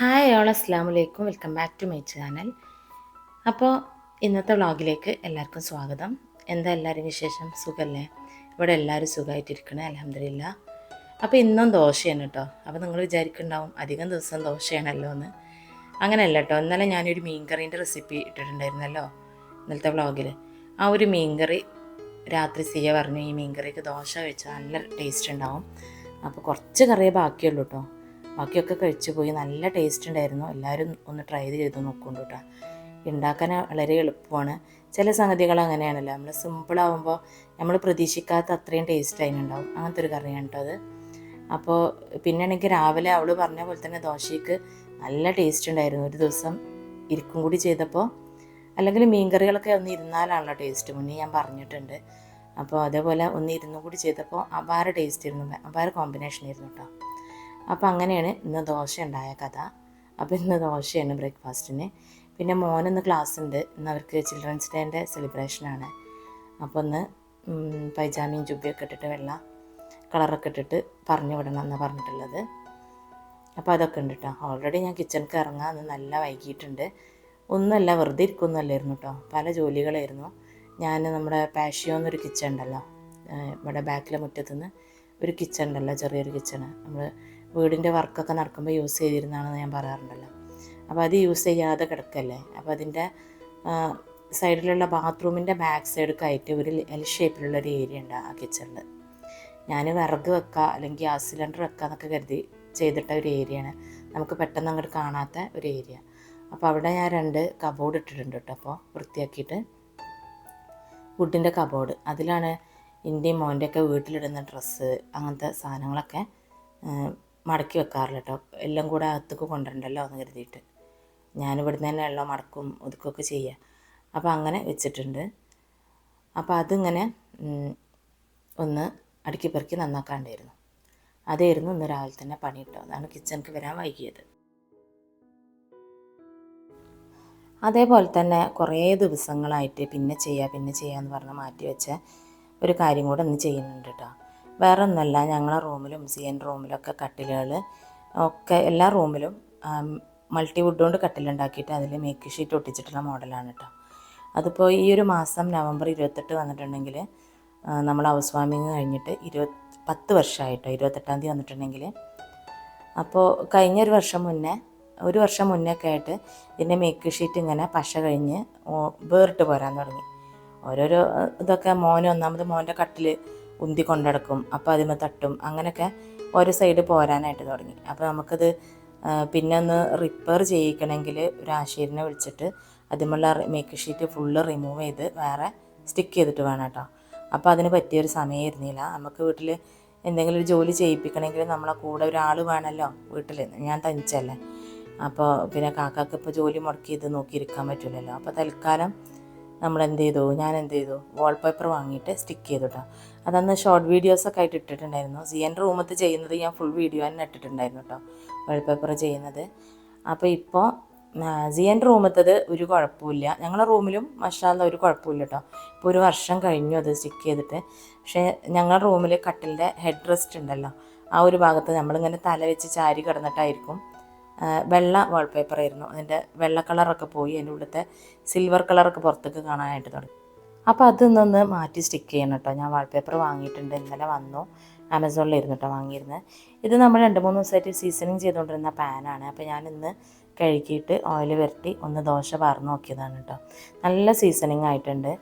Hi all അസ്സാം വലൈക്കും welcome back to my channel അപ്പോൾ ഇന്നത്തെ വ്ളോഗിലേക്ക് എല്ലാവർക്കും സ്വാഗതം. എന്താ എല്ലാവരും വിശേഷം? സുഖമല്ലേ ഇവിടെ എല്ലാവരും സുഖമായിട്ടിരിക്കണേ അലഹമില്ല അപ്പോൾ ഇന്നും ദോശയാണ് കേട്ടോ അപ്പോൾ നിങ്ങൾ വിചാരിക്കുന്നുണ്ടാവും അധികം ദിവസം ദോശയാണല്ലോ എന്ന്. അങ്ങനെയല്ല കേട്ടോ ഇന്നലെ ഞാനൊരു മീൻകറീന്റെ റെസിപ്പി ഇട്ടിട്ടുണ്ടായിരുന്നല്ലോ ഇന്നലത്തെ വ്ളോഗിൽ ആ ഒരു മീൻകറി രാത്രി സിയ പറഞ്ഞു ഈ മീൻകറിക്ക് ദോശ വെച്ചാൽ നല്ല ടേസ്റ്റ് ഉണ്ടാവും. അപ്പോൾ കുറച്ച് കറിയേ ബാക്കിയുള്ളൂ കേട്ടോ ബാക്കിയൊക്കെ കഴിച്ചു പോയി. നല്ല ടേസ്റ്റ് ഉണ്ടായിരുന്നു. എല്ലാവരും ഒന്ന് ട്രൈ ചെയ്ത് നോക്കുന്നുണ്ട് കേട്ടോ ഉണ്ടാക്കാൻ വളരെ എളുപ്പമാണ്. ചില സംഗതികൾ അങ്ങനെയാണല്ലോ. നമ്മൾ സിമ്പിളാവുമ്പോൾ നമ്മൾ പ്രതീക്ഷിക്കാത്ത അത്രയും ടേസ്റ്റ് അതിനുണ്ടാവും. അങ്ങനത്തെ ഒരു കറിയാണ് കേട്ടോ അത്. അപ്പോൾ പിന്നെ രാവിലെ അവൾ പറഞ്ഞ പോലെ തന്നെ ദോശയ്ക്ക് നല്ല ടേസ്റ്റ് ഉണ്ടായിരുന്നു. ഒരു ദിവസം ഇരിക്കും കൂടി ചെയ്തപ്പോൾ അല്ലെങ്കിൽ മീൻകറികളൊക്കെ ഒന്ന് ഇരുന്നാലാണല്ലോ ടേസ്റ്റ് മുന്നേ ഞാൻ പറഞ്ഞിട്ടുണ്ട്. അപ്പോൾ അതേപോലെ ഒന്ന് ഇരുന്നു കൂടി ചെയ്തപ്പോൾ അപാര ടേസ്റ്റ് ഇരുന്നു അപാര കോമ്പിനേഷൻ ആയിരുന്നു കേട്ടോ അപ്പോൾ അങ്ങനെയാണ് ഇന്ന് ദോശ ഉണ്ടായ കഥ. അപ്പോൾ ഇന്ന് ദോശയാണ് ബ്രേക്ക്ഫാസ്റ്റിന്. പിന്നെ മോനിന്ന് ക്ലാസ് ഉണ്ട് ഇന്ന് അവർക്ക് ചിൽഡ്രൻസ് ഡേന്റെ സെലിബ്രേഷനാണ് അപ്പോൾ ഒന്ന് പൈജാമിയും ജുബയൊക്കെ ഇട്ടിട്ട് വെള്ള കളറൊക്കെ ഇട്ടിട്ട് പറഞ്ഞു വിടണം എന്നാണ് പറഞ്ഞിട്ടുള്ളത്. അപ്പോൾ അതൊക്കെ ഉണ്ട് കേട്ടോ ഓൾറെഡി ഞാൻ കിച്ചണിക്ക് ഇറങ്ങാൻ നല്ല വൈകിയിട്ടുണ്ട് ഒന്നുമല്ല വെറുതെ ഇരിക്കുന്നല്ലായിരുന്നു കേട്ടോ പല ജോലികളായിരുന്നു. ഞാൻ നമ്മുടെ പാഷ്യോ എന്നൊരു കിച്ചൺ ഉണ്ടല്ലോ ഇവിടെ ബാക്കിലെ മുറ്റത്തുനിന്ന് ഒരു കിച്ചൺ ഉണ്ടല്ലോ ചെറിയൊരു കിച്ചണ് നമ്മൾ വീടിന്റെ വർക്കൊക്കെ നടക്കുമ്പോൾ യൂസ് ചെയ്തിരുന്നതാണ് ഞാൻ പറയാറുണ്ടല്ലോ. അപ്പോൾ അത് യൂസ് ചെയ്യാതെ കിടക്കല്ലേ? അപ്പോൾ അതിന്റെ സൈഡിലുള്ള ബാത്റൂമിന്റെ ബാക്ക് സൈഡ് കയറ്റി ഒരു എൽ ഷേപ്പിലുള്ള ഒരു ഏരിയ ഉണ്ട് ആ കിച്ചണിൽ ഞാൻ വിറക് വെക്കുക അല്ലെങ്കിൽ ഗ്യാസ് സിലിണ്ടർ വെക്കുക എന്നൊക്കെ കരുതി ചെയ്തിട്ട ഒരു ഏരിയയാണ് നമുക്ക് പെട്ടെന്ന് അങ്ങോട്ട് കാണാത്ത ഒരു ഏരിയ അപ്പോൾ അവിടെ ഞാൻ രണ്ട് കബോർഡ് ഇട്ടിട്ടുണ്ട് കേട്ടോ. അപ്പോൾ വൃത്തിയാക്കിയിട്ട് വുഡിന്റെ കബോർഡ് അതിലാണ് എന്റെയും മോന്റെയൊക്കെ വീട്ടിലിടുന്ന ഡ്രസ്സ് അങ്ങനത്തെ സാധനങ്ങളൊക്കെ മടക്കി വെക്കാറില്ല കേട്ടോ എല്ലാം കൂടെ അകത്തേക്ക് കൊണ്ടുവരണ്ടല്ലോ എന്ന് കരുതിയിട്ട്. ഞാനിവിടുന്ന് തന്നെ എല്ലാം മടക്കും ഒതുക്കുകയൊക്കെ ചെയ്യുക അപ്പോൾ അങ്ങനെ വെച്ചിട്ടുണ്ട്. അപ്പോൾ അതിങ്ങനെ ഒന്ന് അടുക്കി പെറുക്കി നന്നാക്കാണ്ടായിരുന്നു. അതായിരുന്നു ഇന്ന് രാവിലെ തന്നെ പണി കിട്ടും അതാണ് കിച്ചണിക്ക് വരാൻ വൈകിയത്. അതേപോലെ തന്നെ കുറേ ദിവസങ്ങളായിട്ട് പിന്നെ ചെയ്യുക പിന്നെ ചെയ്യുക ചെയ്യാന്ന് പറഞ്ഞ് മാറ്റി വെച്ച ഒരു കാര്യം കൂടെ ഇന്ന് ചെയ്യുന്നുണ്ട് കേട്ടോ വേറെ ഒന്നല്ല ഞങ്ങളെ റൂമിലും സി എൻ റൂമിലൊക്കെ കട്ടിലുകൾ ഒക്കെ എല്ലാ റൂമിലും മൾട്ടി വുഡ് കൊണ്ട് കട്ടിലുണ്ടാക്കിയിട്ട് അതിൽ മേക്ക് ഷീറ്റ് ഒട്ടിച്ചിട്ടുള്ള മോഡലാണ് കേട്ടോ അതിപ്പോൾ ഈ ഒരു മാസം നവംബർ ഇരുപത്തെട്ട് വന്നിട്ടുണ്ടെങ്കിൽ നമ്മൾ ഹൗസ് വാമിങ് കഴിഞ്ഞിട്ട് ഇരുപത് പത്ത് വർഷമായിട്ടോ ഇരുപത്തെട്ടാം തീയതി വന്നിട്ടുണ്ടെങ്കിൽ അപ്പോൾ കഴിഞ്ഞ ഒരു വർഷം മുന്നേ ഒരു വർഷം മുന്നേ ഒക്കെ ആയിട്ട് ഇതിന്റെ മേക്ക് ഷീറ്റ് ഇങ്ങനെ പശ കഴിഞ്ഞ് വേറിട്ട് പോരാൻ തുടങ്ങി. ഓരോരോ ഇതൊക്കെ മോന് ഒന്നാമത് മോന്റെ കട്ടിൽ ഉന്തി കൊണ്ടടക്കും. അപ്പോൾ അതിമ തട്ടും. അങ്ങനെയൊക്കെ ഓരോ സൈഡ് പോരാനായിട്ട് തുടങ്ങി. അപ്പോൾ നമുക്കത് പിന്നെ ഒന്ന് റിപ്പയർ ചെയ്യിക്കണമെങ്കിൽ ഒരു ആശീരിനെ വിളിച്ചിട്ട് അതിമുള്ള മേക്ക് ഷീറ്റ് ഫുള്ള് റിമൂവ് ചെയ്ത് വേറെ സ്റ്റിക്ക് ചെയ്തിട്ട് വേണം കേട്ടോ. അപ്പോൾ അതിന് പറ്റിയൊരു സമയമായിരുന്നില്ല നമുക്ക് വീട്ടിൽ എന്തെങ്കിലും ഒരു ജോലി ചെയ്യിപ്പിക്കണമെങ്കിൽ നമ്മളെ കൂടെ ഒരാൾ വേണമല്ലോ വീട്ടിൽ ഞാൻ തനിച്ചല്ലേ. അപ്പോൾ പിന്നെ കാക്കാക്ക് ഇപ്പോൾ ജോലി മുടക്കി ഇത് നോക്കിയിരിക്കാൻ പറ്റില്ലല്ലോ. അപ്പോൾ തൽക്കാലം നമ്മൾ എന്ത് ചെയ്തു? ഞാൻ എന്ത് ചെയ്തു? വാൾ പേപ്പർ വാങ്ങിയിട്ട് സ്റ്റിക്ക് ചെയ്തു കേട്ടോ. അതന്ന് ഷോർട്ട് വീഡിയോസൊക്കെ ആയിട്ട് ഇട്ടിട്ടുണ്ടായിരുന്നു. സി എന്റെ റൂമത്ത് ചെയ്യുന്നത് ഞാൻ ഫുൾ വീഡിയോ തന്നെ ഇട്ടിട്ടുണ്ടായിരുന്നു കേട്ടോ വാൾപേപ്പർ ചെയ്യുന്നത്. അപ്പോൾ ഇപ്പോൾ എൻ റൂമത്തത് ഒരു കുഴപ്പമില്ല. ഞങ്ങളുടെ റൂമിലും മഷാല ഒരു കുഴപ്പമില്ല കേട്ടോ ഇപ്പോൾ ഒരു വർഷം കഴിഞ്ഞു അത് സ്റ്റിക്ക് ചെയ്തിട്ട്. പക്ഷേ ഞങ്ങളുടെ റൂമിൽ കട്ടിലിന്റെ ഹെഡ് റെസ്റ്റ് ഉണ്ടല്ലോ. ആ ഒരു ഭാഗത്ത് നമ്മളിങ്ങനെ തല വെച്ച് ചാരി കിടന്നിട്ടായിരിക്കും വെള്ള വാൾപേപ്പർ ആയിരുന്നു. അതിന്റെ വെള്ള കളറൊക്കെ പോയി. അതിന്റെ ഉള്ളിലത്തെ സിൽവർ കളറൊക്കെ പുറത്തേക്ക് കാണാനായിട്ട് തുടങ്ങി. അപ്പോൾ അതൊന്നൊന്ന് മാറ്റി സ്റ്റിക്ക് ചെയ്യണം കേട്ടോ. ഞാൻ വാൾപേപ്പർ വാങ്ങിയിട്ടുണ്ട്. ഇന്നലെ വന്നു. ആമസോണിലായിരുന്നു കേട്ടോ വാങ്ങിയിരുന്നത് ഇത് നമ്മൾ രണ്ട് മൂന്ന് ദിവസമായിട്ട് സീസണിങ് ചെയ്തുകൊണ്ടിരുന്ന പാനാണ് അപ്പോൾ ഞാൻ ഇന്ന് കഴുകിയിട്ട് ഓയിൽ വരട്ടി ഒന്ന് ദോശ പറഞ്ഞു നോക്കിയതാണ് കേട്ടോ. നല്ല സീസണിങ് ആയിട്ടുണ്ട്.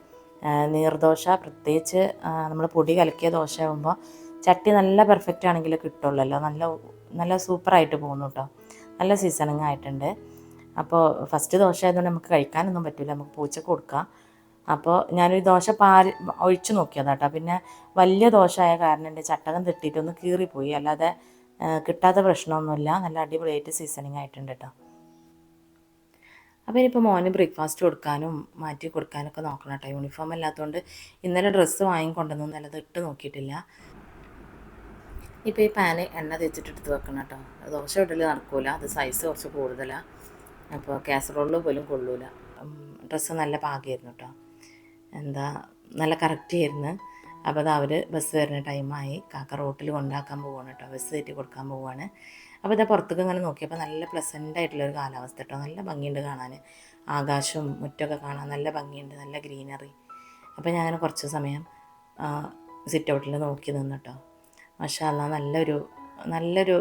നീർദോശ പ്രത്യേകിച്ച് നമ്മൾ പൊടി കലക്കിയ ദോശ ആകുമ്പോൾ ചട്ടി നല്ല പെർഫെക്റ്റ് ആണെങ്കിൽ കിട്ടുള്ളല്ലോ. നല്ല നല്ല സൂപ്പറായിട്ട് പോകുന്നു കേട്ടോ. നല്ല സീസണിങ് ആയിട്ടുണ്ട്. അപ്പോൾ ഫസ്റ്റ് ദോശ ആയതുകൊണ്ട് നമുക്ക് കഴിക്കാനൊന്നും പറ്റില്ല നമുക്ക് പൂച്ചക്ക് കൊടുക്കാം. അപ്പോൾ ഞാനൊരു ദോശ പാരി ഒഴിച്ചു നോക്കിയതാട്ടോ. പിന്നെ വലിയ ദോശ ആയ കാരണം എന്റെ ചട്ടകം തെട്ടിയിട്ടൊന്ന് കീറിപ്പോയി. അല്ലാതെ കിട്ടാത്ത പ്രശ്നമൊന്നുമില്ല. നല്ല അടിപൊളിയായിട്ട് സീസണിങ് ആയിട്ടുണ്ട് കേട്ടോ അപ്പോൾ ഇനിയിപ്പോൾ മോന് ബ്രേക്ക്ഫാസ്റ്റ് കൊടുക്കാനും മാറ്റി കൊടുക്കാനൊക്കെ നോക്കണം കേട്ടോ യൂണിഫോം അല്ലാത്തതുകൊണ്ട് ഇന്നലെ ഡ്രസ്സ് വാങ്ങിക്കൊണ്ടൊന്നും നല്ലത് ഇട്ട് നോക്കിയിട്ടില്ല. ഇപ്പോൾ ഈ പാന് എണ്ണ തേച്ചിട്ട് എടുത്ത് വെക്കണം കേട്ടോ ദോശ ഇടൽ നടക്കൂല. അത് സൈസ് കുറച്ച് കൂടുതലാണ് അപ്പോൾ കാസറോളിൽ പോലും കൊള്ളൂല. ഡ്രസ്സ് നല്ല പാകമായിരുന്നു കേട്ടോ എന്താ നല്ല കറക്റ്റ് ആയിരുന്നു. അപ്പോൾ അത് അവർ ബസ് വരുന്ന ടൈമായി കാക്ക റോട്ടിൽ കൊണ്ടാക്കാൻ പോവാണ് കേട്ടോ ബസ് കയറ്റി കൊടുക്കാൻ പോവാണ്. അപ്പോൾ ഇതാ പുറത്തേക്ക് ഇങ്ങനെ നോക്കിയപ്പോൾ നല്ല പ്ലസന്റ് ആയിട്ടുള്ളൊരു കാലാവസ്ഥ കേട്ടോ നല്ല ഭംഗിയുണ്ട് കാണാൻ ആകാശവും മുറ്റമൊക്കെ കാണാൻ നല്ല ഭംഗിയുണ്ട്. നല്ല ഗ്രീനറി അപ്പോൾ ഞാൻ അങ്ങനെ കുറച്ച് സമയം സിറ്റ് ഔട്ടിൽ നോക്കി നിന്നു കേട്ടോ മഷാല്ല നല്ലൊരു നല്ലൊരു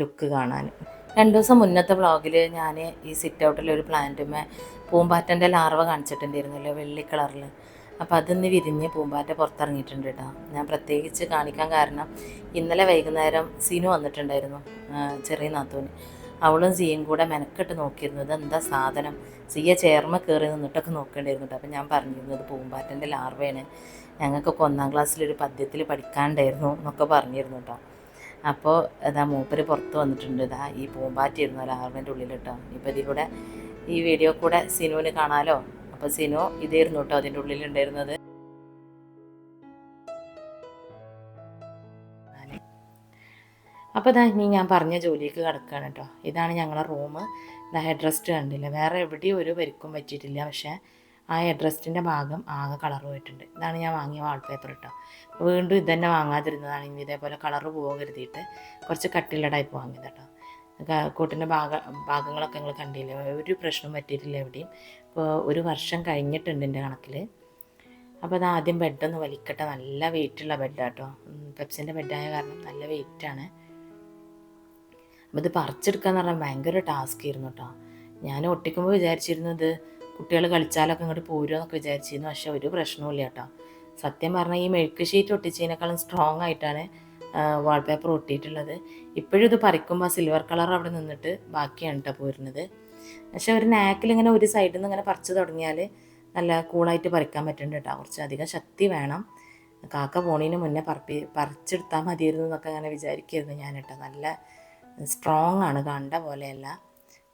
ലുക്ക് കാണാൻ രണ്ട് ദിവസം മുന്നത്തെ വ്ളോഗിൽ ഞാൻ ഈ സിറ്റ് ഔട്ടിൽ ഒരു പ്ലാന്റുമേ പൂമ്പാറ്റന്റെ ലാർവ കാണിച്ചിട്ടുണ്ടായിരുന്നല്ലോ വെള്ളി കളറിൽ അപ്പോൾ അതിന്ന് വിരിഞ്ഞ് പൂമ്പാറ്റ പുറത്തിറങ്ങിയിട്ടുണ്ട് കേട്ടോ ഞാൻ പ്രത്യേകിച്ച് കാണിക്കാൻ കാരണം ഇന്നലെ വൈകുന്നേരം സീനു വന്നിട്ടുണ്ടായിരുന്നു ചെറിയ നാത്തൂന്. അവളും സിയും കൂടെ മെനക്കെട്ട് നോക്കിയിരുന്നു എന്താ സാധനം? സിയ ചേർമ്മ കയറി നിന്നിട്ടൊക്കെ നോക്കേണ്ടിയിരുന്നു കേട്ടോ അപ്പോൾ ഞാൻ പറഞ്ഞിരുന്നു ഇത് പൂമ്പാറ്റന്റെ ലാർവയാണ് ഞങ്ങൾക്കൊക്കെ ഒന്നാം ക്ലാസ്സിലൊരു പദ്യത്തിൽ പഠിക്കാണ്ടായിരുന്നു എന്നൊക്കെ പറഞ്ഞിരുന്നു കേട്ടോ അപ്പോൾ ഇതാ മൂപ്പര് പുറത്ത് വന്നിട്ടുണ്ട്. ഇതാ ഈ പൂമ്പാറ്റി ഇരുന്ന ഒരാളിന്റെ ഉള്ളിൽ കേട്ടോ ഇപ്പോൾ ഇതിലൂടെ ഈ വീഡിയോ കൂടെ സിനുവിന് കാണാലോ? അപ്പോൾ സിനു ഇതായിരുന്നു കേട്ടോ അതിന്റെ ഉള്ളിലുണ്ടായിരുന്നത്. അപ്പോൾ ഇതാ ഇനി ഞാൻ പറഞ്ഞ ജോലിക്ക് കിടക്കുകയാണ് കേട്ടോ. ഇതാണ് ഞങ്ങളുടെ റൂം ഇതാ ഹെഡ് റെസ്റ്റ് കണ്ടില്ല? വേറെ എവിടെയും ഒരു പരിക്കും പറ്റിയിട്ടില്ല. പക്ഷേ ആ ഹെഡ് റെസ്റ്റിന്റെ ഭാഗം ആകെ കളർ പോയിട്ടുണ്ട്. ഇതാണ് ഞാൻ വാങ്ങിയ വാൾപേപ്പർ കേട്ടോ വീണ്ടും ഇതന്നെ വാങ്ങാതിരുന്നതാണ്. ഇനി ഇതേപോലെ കളർ പോകരുതിയിട്ട് കുറച്ച് കട്ടിയുള്ള ടൈപ്പ് വാങ്ങിയത് കേട്ടോ കൂട്ടിന്റെ ഭാഗ ഭാഗങ്ങളൊക്കെ നിങ്ങൾ കണ്ടില്ല? ഒരു പ്രശ്നം പറ്റിയിട്ടില്ല എവിടെയും. ഇപ്പോൾ ഒരു വർഷം കഴിഞ്ഞിട്ടുണ്ട് എന്റെ കണക്കിൽ അപ്പോൾ അത് ആദ്യം ബെഡൊന്ന് വലിക്കട്ടെ. നല്ല വെയിറ്റുള്ള ബെഡാണ് കേട്ടോ പെപ്സിന്റെ ബെഡായ കാരണം നല്ല വെയിറ്റാണ് അപ്പോൾ ഇത് പറിച്ചെടുക്കുക എന്ന് പറഞ്ഞാൽ ഭയങ്കര ടാസ്ക് ആയിരുന്നു കേട്ടോ ഞാൻ ഒട്ടിക്കുമ്പോൾ വിചാരിച്ചിരുന്നത് കുട്ടികൾ കളിച്ചാലൊക്കെ ഇങ്ങോട്ട് പോരുമെന്നൊക്കെ വിചാരിച്ചിരുന്നു. പക്ഷെ ഒരു പ്രശ്നവുമില്ല കേട്ടോ. സത്യം പറഞ്ഞാൽ ഈ മെഴുക്ക് ഷീറ്റ് ഒട്ടിച്ചതിനേക്കാളും സ്ട്രോങ് ആയിട്ടാണ് വാൾപേപ്പർ ഒട്ടിയിട്ടുള്ളത്. ഇപ്പോഴും ഇത് പറിക്കുമ്പോൾ സിൽവർ കളർ അവിടെ നിന്നിട്ട് ബാക്കിയാണ് കേട്ടോ പോരുന്നത്. പക്ഷെ ഒരു നാക്കിൽ ഇങ്ങനെ ഒരു സൈഡിൽ നിന്ന് ഇങ്ങനെ പറിച്ചു തുടങ്ങിയാൽ നല്ല കൂളായിട്ട് പറിക്കാൻ പറ്റുന്നുണ്ട് കേട്ടോ. കുറച്ച് അധികം ശക്തി വേണം. കാക്ക പോണീന് മുന്നേ പറപ്പി പറിച്ചെടുത്താൽ മതിയായിരുന്നു എന്നൊക്കെ അങ്ങനെ വിചാരിക്കായിരുന്നു ഞാൻ കേട്ടോ. നല്ല സ്ട്രോങ് ആണ് കണ്ട പോലെയല്ല.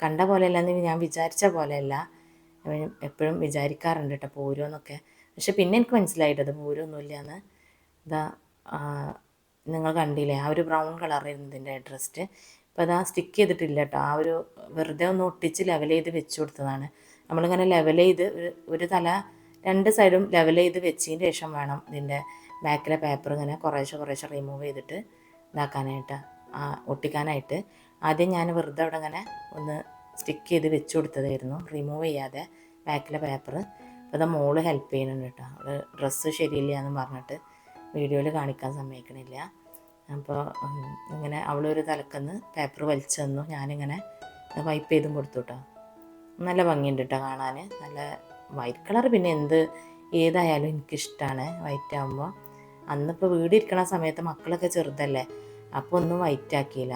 കണ്ട പോലെയല്ല എന്ന് ഞാൻ വിചാരിച്ച പോലെയല്ല. എപ്പോഴും വിചാരിക്കാറുണ്ട് കേട്ടോ പോരുമെന്നൊക്കെ പക്ഷെ പിന്നെ എനിക്ക് മനസ്സിലായിട്ടത് പോരൊന്നുമില്ല എന്ന് ഇതാ ആ, നിങ്ങൾ കണ്ടില്ലേ ആ ഒരു ബ്രൗൺ കളറായിരുന്നു ഇതിന്റെ ഡ്രസ്റ്റ് ഇപ്പോൾ അതാ സ്റ്റിക്ക് ചെയ്തിട്ടില്ല കേട്ടോ ആ ഒരു വെറുതെ ഒന്ന് ഒട്ടിച്ച് ലെവൽ ചെയ്ത് വെച്ച് കൊടുത്തതാണ്. നമ്മളിങ്ങനെ ലെവൽ ചെയ്ത് ഒരു- തല രണ്ട് സൈഡും ലെവൽ ചെയ്ത് വെച്ചതിന് ശേഷം വേണം ഇതിന്റെ ബാക്കിലെ പേപ്പർ ഇങ്ങനെ കുറേശ്ശെ കുറേശ്ശെ റിമൂവ് ചെയ്തിട്ട് ഇതാക്കാനായിട്ട് ആ, ഒട്ടിക്കാനായിട്ട്. ആദ്യം ഞാൻ വെറുതെ അവിടെ ഇങ്ങനെ ഒന്ന് സ്റ്റിക്ക് ചെയ്ത് വെച്ച് കൊടുത്തതായിരുന്നു. റിമൂവ് ചെയ്യാതെ ബാക്കിലെ പേപ്പർ അപ്പോൾ അത് മോൾ ഹെൽപ്പ് ചെയ്യുന്നുണ്ട് കേട്ടോ. അവൾ ഡ്രസ്സ് ശരിയില്ല എന്ന് പറഞ്ഞിട്ട് വീഡിയോയിൽ കാണിക്കാൻ സമ്മതിക്കണില്ല. അപ്പോൾ ഇങ്ങനെ അവളൊരു തലക്കന്ന് പേപ്പർ വലിച്ചു തന്നു. ഞാനിങ്ങനെ വൈപ്പ് ചെയ്തും കൊടുത്തു കേട്ടോ. നല്ല ഭംഗിയുണ്ട് കേട്ടോ കാണാൻ നല്ല വൈറ്റ് കളർ പിന്നെ എന്ത് ഏതായാലും എനിക്കിഷ്ടമാണ് വൈറ്റ് ആകുമ്പോൾ അന്നിപ്പോൾ വീട് ഇരിക്കണ സമയത്ത് മക്കളൊക്കെ ചെറുതല്ലേ അപ്പോൾ ഒന്നും വൈറ്റ് ആക്കിയില്ല.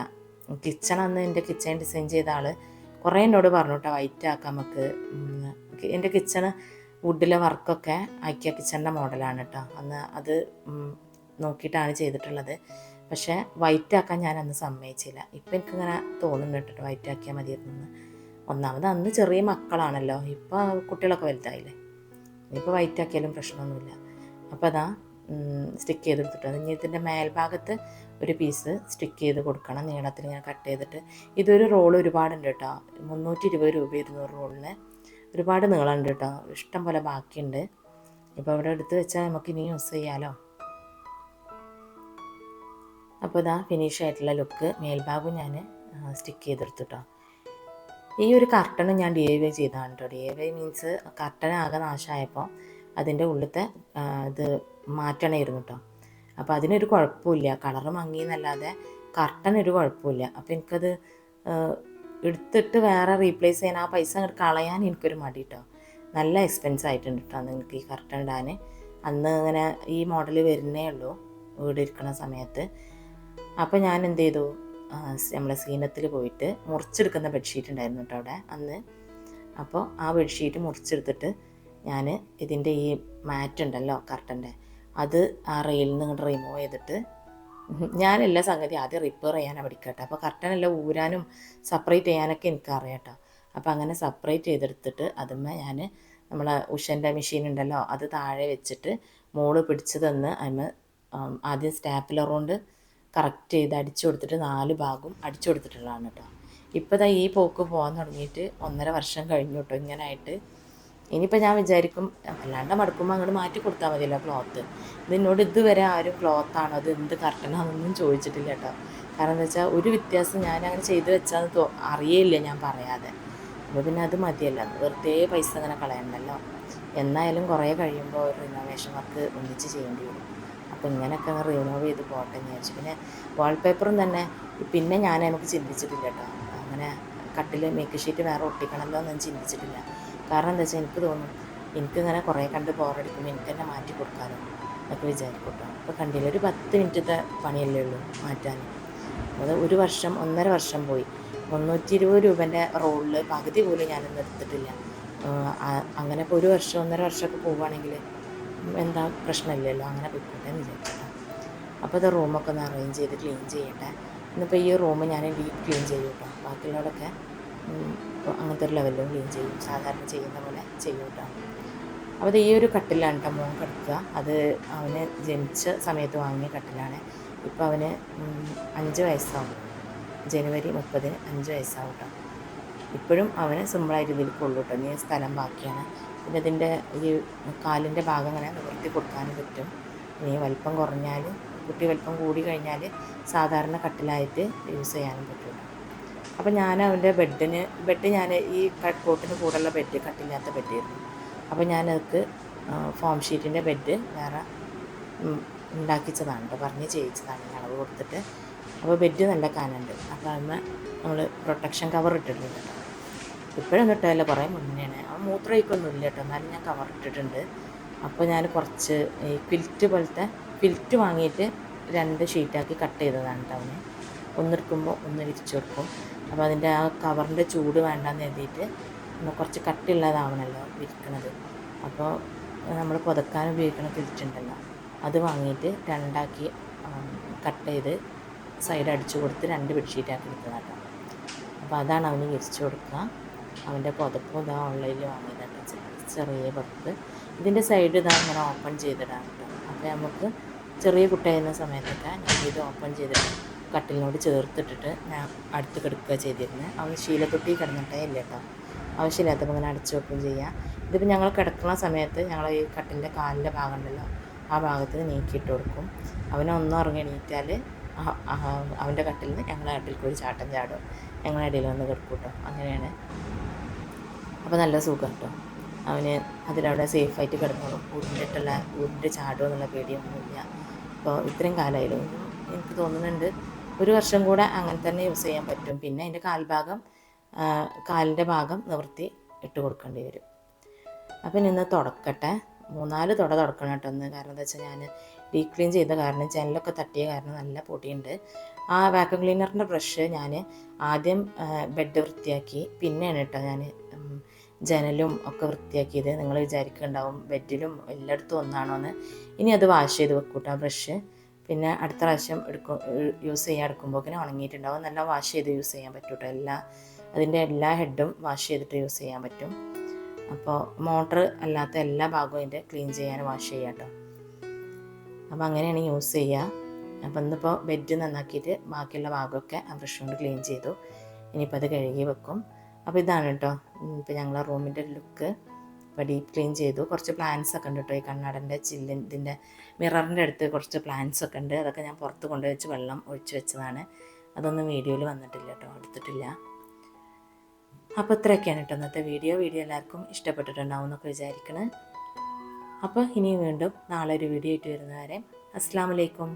കിച്ചൺ അന്ന് എന്റെ കിച്ചൺ ഡിസൈൻ ചെയ്ത ആൾ കുറേ എന്നോട് പറഞ്ഞു കേട്ടോ വൈറ്റ് ആക്കാം നമുക്ക് എന്റെ കിച്ചണ് വുഡിലെ വർക്കൊക്കെ ആക്കിയ കിച്ചണിന്റെ മോഡലാണ് കേട്ടോ അന്ന് അത് നോക്കിയിട്ടാണ് ചെയ്തിട്ടുള്ളത്. പക്ഷേ വൈറ്റ് ആക്കാൻ ഞാൻ അന്ന് സമ്മതിച്ചില്ല. ഇപ്പം എനിക്കിങ്ങനെ തോന്നുന്നുണ്ട് കേട്ടോ വൈറ്റ് ആക്കിയാൽ മതിയായിരുന്നു ഒന്നാമത് അന്ന് ചെറിയ മക്കളാണല്ലോ. ഇപ്പോൾ കുട്ടികളൊക്കെ വലുതായില്ലേ. ഇനിയിപ്പോൾ വൈറ്റ് ആക്കിയാലും പ്രശ്നമൊന്നുമില്ല. അപ്പോൾ അതാ സ്റ്റിക്ക് ചെയ്തെടുത്തിട്ടുണ്ട് ഇനി ഇതിന്റെ മേൽഭാഗത്ത് ഒരു പീസ് സ്റ്റിക്ക് ചെയ്ത് കൊടുക്കണം നീളത്തിൽ ഞാൻ കട്ട് ചെയ്തിട്ട്. ഇതൊരു റോൾ ഒരുപാടുണ്ട് കേട്ടോ. മുന്നൂറ്റി ഇരുപത് രൂപ ഇരുന്നൂറ് റോളിന്. ഒരുപാട് നീളമുണ്ട് കേട്ടോ. ഇഷ്ടം പോലെ ബാക്കിയുണ്ട്. ഇപ്പോൾ ഇവിടെ എടുത്ത് വെച്ചാൽ നമുക്ക് ഇനി യൂസ് ചെയ്യാമല്ലോ അപ്പോൾ ഇതാ ഫിനിഷ് ആയിട്ടുള്ള ലുക്ക് മേൽഭാഗം ഞാൻ സ്റ്റിക്ക് ചെയ്തെടുത്തു കേട്ടോ ഈ ഒരു കർട്ടനും ഞാൻ ഡി ഐ വൈ ചെയ്തതാണ് കേട്ടോ D I Y means curtain ആകെ നാശമായപ്പോൾ അതിന്റെ ഉള്ളിലത്തെ ഇത് മാറ്റണമായിരുന്നു കേട്ടോ അപ്പോൾ അതിനൊരു കുഴപ്പമില്ല. കളറ് മങ്ങിയെന്നല്ലാതെ ഒരു കുഴപ്പമില്ല. അപ്പോൾ എനിക്കത് എടുത്തിട്ട് വേറെ റീപ്ലേസ് ചെയ്യാൻ ആ പൈസ അങ്ങോട്ട് കളയാൻ എനിക്കൊരു മടി കേട്ടോ നല്ല എക്സ്പെൻസ് ആയിട്ടുണ്ട് കേട്ടോ അന്ന് എനിക്ക് ഈ കർട്ടൻ ഇടാൻ അന്ന് ഇങ്ങനെ ഈ മോഡൽ വരുന്നേ ഉള്ളൂ വീട് ഇരിക്കുന്ന സമയത്ത്. അപ്പോൾ ഞാൻ എന്ത് ചെയ്തു? നമ്മളെ സീനത്തിൽ പോയിട്ട് മുറിച്ചെടുക്കുന്ന ബെഡ്ഷീറ്റ് ഉണ്ടായിരുന്നു കേട്ടോ അവിടെ അന്ന്. അപ്പോൾ ആ ബെഡ്ഷീറ്റ് മുറിച്ചെടുത്തിട്ട് ഞാൻ ഇതിന്റെ ഈ മാറ്റ് ഉണ്ടല്ലോ കർട്ടന്റെ അത് ആ റെയിലിൽ നിന്ന് റിമൂവ് ചെയ്തിട്ട് ഞാൻ എല്ലാ സംഗതി ആദ്യം റിപ്പയർ ചെയ്യാനാണ് പഠിക്കട്ടെ അപ്പോൾ കർട്ടനെല്ലാം ഊരാനും സെപ്പറേറ്റ് ചെയ്യാനൊക്കെ എനിക്കറിയാം കേട്ടോ അപ്പോൾ അങ്ങനെ സെപ്പറേറ്റ് ചെയ്തെടുത്തിട്ട് അതുമ്മേ ഞാൻ നമ്മളെ ഉഷന്റെ മെഷീൻ ഉണ്ടല്ലോ അത് താഴെ വെച്ചിട്ട് മോൾ പിടിച്ച് തന്ന് അതിന് ആദ്യം സ്റ്റാപ്പിലർ കൊണ്ട് കറക്റ്റ് ചെയ്ത് അടിച്ചു കൊടുത്തിട്ട് നാല് ഭാഗവും അടിച്ചു കൊടുത്തിട്ടുള്ളതാണ് കേട്ടോ. ഇപ്പോൾ ഈ പോക്ക് പോകാൻ തുടങ്ങിയിട്ട് ഒന്നര വർഷം കഴിഞ്ഞു കേട്ടോ ഇങ്ങനായിട്ട്. ഇനിയിപ്പോൾ ഞാൻ വിചാരിക്കും അല്ലാണ്ട് മടുക്കുമ്പോൾ അങ്ങോട്ട് മാറ്റി കൊടുത്താൽ മതിയല്ലോ ക്ലോത്ത് ഇതിനോട് ഇതുവരെ ആരും ക്ലോത്താണോ അത് എന്ത് കർട്ടനാണെന്നൊന്നും ചോദിച്ചിട്ടില്ല കേട്ടോ. കാരണം എന്താ വെച്ചാൽ ഒരു വ്യത്യാസം ഞാൻ അങ്ങനെ ചെയ്ത് വെച്ചാൽ തോ അറിയേയില്ല ഞാൻ പറയാതെ. അപ്പോൾ പിന്നെ അത് മതിയല്ലോ വെറുതെ പൈസ അങ്ങനെ കളയണ്ടല്ലോ. എന്നായാലും കുറേ കഴിയുമ്പോൾ ഒരു റിനോവേഷൻ വർക്ക് ഒന്നിച്ച് ചെയ്യേണ്ടി വരും. അപ്പോൾ ഇങ്ങനെയൊക്കെ അങ്ങ് റിനോവ് ചെയ്ത് പോട്ടെ എന്ന് വിചാരിച്ചു. പിന്നെ വാൾപേപ്പറും തന്നെ പിന്നെ ഞാൻ നമുക്ക് ചിന്തിച്ചിട്ടില്ല കേട്ടോ. അങ്ങനെ കട്ടിൽ മേക്ക് ഷീറ്റ് വേറെ ഒട്ടിക്കണമല്ലോ എന്നൊന്നും ചിന്തിച്ചിട്ടില്ല. കാരണം എന്താ വെച്ചാൽ എനിക്ക് തോന്നും എനിക്കിങ്ങനെ കുറേ കണ്ട് ബോറടിക്കുമ്പോൾ എനിക്ക് തന്നെ മാറ്റി കൊടുക്കാമല്ലോ എന്നൊക്കെ വിചാരിക്കും കേട്ടോ അപ്പോൾ കണ്ടില്ല ഒരു പത്ത് മിനിറ്റത്തെ പണിയല്ലേ ഉള്ളൂ മാറ്റാൻ. അത് ഒരു വർഷം ഒന്നര വർഷം പോയി. മുന്നൂറ്റി ഇരുപത് രൂപേന്റെ റോളിൽ പകുതി പോലും ഞാനൊന്നും എടുത്തിട്ടില്ല. അങ്ങനെ ഇപ്പോൾ ഒരു വർഷം ഒന്നര വർഷമൊക്കെ പോവുകയാണെങ്കിൽ എന്താ പ്രശ്നമില്ലല്ലോ അങ്ങനെ പോയിക്കോട്ടെ എന്ന് വിചാരിച്ചിട്ടാണ് അപ്പോൾ അത് റൂമൊക്കെ ഒന്ന് അറേഞ്ച് ചെയ്ത് ക്ലീൻ ചെയ്യട്ടെ. ഇന്നിപ്പോൾ ഈ റൂം ഞാൻ ഡീപ്പ് ക്ലീൻ ചെയ്യും കേട്ടോ ബാക്കിയുള്ളവരൊക്കെ അങ്ങനത്തെ ഒരു ലെവലിലും ക്ലീൻ ചെയ്യും. സാധാരണ ചെയ്യുന്ന പോലെ ചെയ്യും കേട്ടോ അപ്പോൾ ഈ ഒരു കട്ടിലാണ് കേട്ടോ മോൻ കിടക്കുക. അത് അവന് ജനിച്ച സമയത്ത് വാങ്ങിയ കട്ടിലാണ്. ഇപ്പോൾ അവന് അഞ്ച് വയസ്സാവും. ജനുവരി മുപ്പതിന് അഞ്ച് വയസ്സാവും കേട്ടോ ഇപ്പോഴും അവന് സിമ്പിളായിട്ട് ഇതിൽ കൊള്ളു കേട്ടോ ഇനി സ്ഥലം ബാക്കിയാണ്. പിന്നെ ഇതിന്റെ ഈ കാലിന്റെ ഭാഗം അങ്ങനെ നിവർത്തി കൊടുക്കാനും പറ്റും. ഇനി വലിപ്പം കുറഞ്ഞാൽ കുട്ടി വലിപ്പം കൂടി കഴിഞ്ഞാൽ സാധാരണ കട്ടിലായിട്ട് യൂസ് ചെയ്യാനും പറ്റും അപ്പോൾ ഞാൻ അവന്റെ ബെഡിന് ബെഡ് ഞാൻ ഈ കോട്ടിന് കൂടെയുള്ള ബെഡ് കട്ടില്ലാത്ത ബെഡായിരുന്നു അപ്പോൾ ഞാനതൊക്കെ ഫോം ഷീറ്റിന്റെ ബെഡ് വേറെ ഉണ്ടാക്കിച്ചതാണ് കേട്ടോ പറഞ്ഞ് ചെയ്യിച്ചതാണ് അളവ് കൊടുത്തിട്ട്. അപ്പോൾ ബെഡ് നല്ല കാനുണ്ട്. അപ്പോൾ അമ്മ നമ്മൾ പ്രൊട്ടക്ഷൻ കവർ ഇട്ടിട്ടുണ്ട് കേട്ടോ ഇപ്പോഴൊന്നും ഇട്ടതല്ല കുറേ മുന്നെയാണ്. ആ ഇല്ല കേട്ടോ എന്നാലും ഞാൻ കവർ ഇട്ടിട്ടുണ്ട്. അപ്പോൾ ഞാൻ കുറച്ച് ഈ ക്വിൽറ്റ് പോലത്തെ ക്വിൽറ്റ് വാങ്ങിയിട്ട് രണ്ട് ഷീറ്റാക്കി കട്ട് ചെയ്തതാണ് കേട്ടോ അവന്. ഒന്നെടുക്കുമ്പോൾ ഒന്ന് വിരിച്ചു കൊടുക്കും. അപ്പോൾ അതിന്റെ ആ കവറിന്റെ ചൂട് വേണ്ടാന്ന് എഴുതിയിട്ട് കുറച്ച് കട്ടിയുള്ളതാവണമല്ലോ വിരിക്കണത്. അപ്പോൾ നമ്മൾ പുതക്കാൻ ഉപയോഗിക്കുന്ന തിരിച്ചുണ്ടല്ലോ അത് വാങ്ങിയിട്ട് രണ്ടാക്കി കട്ട് ചെയ്ത് സൈഡ് അടിച്ചു കൊടുത്ത് രണ്ട് ബെഡ്ഷീറ്റാക്കി എടുത്തതാണ് അപ്പോൾ അതാണ് അവന് വിരിച്ചു കൊടുക്കുക അവന്റെ പുതപ്പും ഇതാ ഓൺലൈനിൽ വാങ്ങിയതാണ് ചെറിയ പുറത്ത് ഇതിന്റെ സൈഡ് ഇതാ ഇങ്ങനെ ഓപ്പൺ ചെയ്തിടാം കേട്ടോ അപ്പോൾ നമുക്ക് ചെറിയ കുട്ടിയായിരുന്ന സമയത്തൊക്കെ ഞാൻ ഇത് ഓപ്പൺ ചെയ്തിട്ട് കട്ടിലിനോട് ചേർത്തിട്ടിട്ട് ഞാൻ അടുത്ത് കിടക്കുക ചെയ്തിരുന്നത് അവൻ ശീലത്തൊട്ടി കിടന്നിട്ടേ ഇല്ല കേട്ടോ ആവശ്യമില്ലാത്തപ്പോൾ ഇങ്ങനെ അടച്ചു വെക്കുകയും ചെയ്യാം. ഇതിപ്പോൾ ഞങ്ങൾ കിടക്കുന്ന സമയത്ത് ഞങ്ങൾ ഈ കട്ടിലിന്റെ കാലിന്റെ ഭാഗം ഉണ്ടല്ലോ ആ ഭാഗത്ത് നീക്കിയിട്ട് കൊടുക്കും. അവനെ ഒന്നും ഇറങ്ങി എണീറ്റാൽ അവന്റെ കട്ടിൽ നിന്ന് ഞങ്ങളെ കട്ടിൽ കൂടി ചാട്ടം ചാടും. ഞങ്ങളുടെ ഇടയിൽ വന്ന് കിടക്കും കേട്ടോ അങ്ങനെയാണ്. അപ്പോൾ നല്ല സുഖം കേട്ടോ അവന് അതിലവിടെ സേഫായിട്ട് കിടന്നോളും. ഉരുണ്ടിട്ടുള്ള ഉരുണ്ട് ചാടുമോ എന്നുള്ള പേടിയൊന്നുമില്ല. അപ്പോൾ ഇത്രയും കാലമായാലും എനിക്ക് തോന്നുന്നുണ്ട് ഒരു വർഷം കൂടെ അങ്ങനെ തന്നെ യൂസ് ചെയ്യാൻ പറ്റും. പിന്നെ അതിന്റെ കാൽഭാഗം കാലിന്റെ ഭാഗം നിവർത്തി ഇട്ട് കൊടുക്കേണ്ടി വരും. അപ്പം ഇന്ന് തുടക്കട്ടെ. മൂന്നാൽ തുട തുടക്കണം കേട്ടോ ഒന്ന് കാരണം എന്താ വെച്ചാൽ ഞാൻ ഡീപ് ക്ലീൻ ചെയ്ത കാരണം ജനലൊക്കെ തട്ടിയ കാരണം നല്ല പൊടിയുണ്ട്. ആ വാക്വം ക്ലീനറിന്റെ ബ്രഷ് ഞാൻ ആദ്യം ബെഡ് വൃത്തിയാക്കി. പിന്നെയാണ് കേട്ടോ ഞാൻ ജനലും ഒക്കെ വൃത്തിയാക്കിയത്. നിങ്ങൾ വിചാരിക്കുന്നുണ്ടാവും ബെഡിലും എല്ലായിടത്തും ഒന്നാണോ എന്ന് ഇനി അത് വാഷ് ചെയ്ത് വെക്കൂട്ടോ ആ ബ്രഷ് പിന്നെ അടുത്ത പ്രാവശ്യം എടുക്കും യൂസ് ചെയ്യാൻ എടുക്കുമ്പോഴേക്കിനും ഉണങ്ങിയിട്ടുണ്ടാവും. നല്ല വാഷ് ചെയ്ത് യൂസ് ചെയ്യാൻ പറ്റും കേട്ടോ എല്ലാ അതിന്റെ എല്ലാ ഹെഡും വാഷ് ചെയ്തിട്ട് യൂസ് ചെയ്യാൻ പറ്റും. അപ്പോൾ മോട്ടർ അല്ലാത്ത എല്ലാ ഭാഗവും അതിന്റെ ക്ലീൻ ചെയ്യാൻ വാഷ് ചെയ്യാം കേട്ടോ അപ്പോൾ അങ്ങനെയാണ് യൂസ് ചെയ്യുക അപ്പോൾ ഇന്നിപ്പോൾ ബെഡ് നന്നാക്കിയിട്ട് ബാക്കിയുള്ള ഭാഗമൊക്കെ ആ ബ്രഷ് കൊണ്ട് ക്ലീൻ ചെയ്തു. ഇനിയിപ്പോൾ അത് കഴുകി വെക്കും. അപ്പോൾ ഇതാണ് കേട്ടോ ഇപ്പോൾ ഞങ്ങളുടെ റൂമിന്റെ ലുക്ക് ഇപ്പോൾ ഡീപ്പ് ക്ലീൻ ചെയ്തു. കുറച്ച് പ്ലാന്റ്സ് ഒക്കെ ഉണ്ട് കേട്ടോ ഈ കണ്ണാടന്റെ ചില്ലിൻ ഇതിന്റെ മിററിന്റെ അടുത്ത് കുറച്ച് പ്ലാന്റ്സ് ഒക്കെ ഉണ്ട്. അതൊക്കെ ഞാൻ പുറത്ത് കൊണ്ടുവച്ച് വെച്ച് വെള്ളം ഒഴിച്ചു വെച്ചതാണ്. അതൊന്നും വീഡിയോയിൽ വന്നിട്ടില്ല കേട്ടോ എടുത്തിട്ടില്ല. അപ്പോൾ ഇത്രയൊക്കെയാണ് കേട്ടോ ഇന്നത്തെ വീഡിയോ. വീഡിയോ എല്ലാവർക്കും ഇഷ്ടപ്പെട്ടിട്ടുണ്ടാവും എന്നൊക്കെ വിചാരിക്കണേ. അപ്പോൾ ഇനി വീണ്ടും നാളെ ഒരു വീഡിയോ ആയിട്ട് വരുന്നവരെ അസ്സാം വലൈക്കും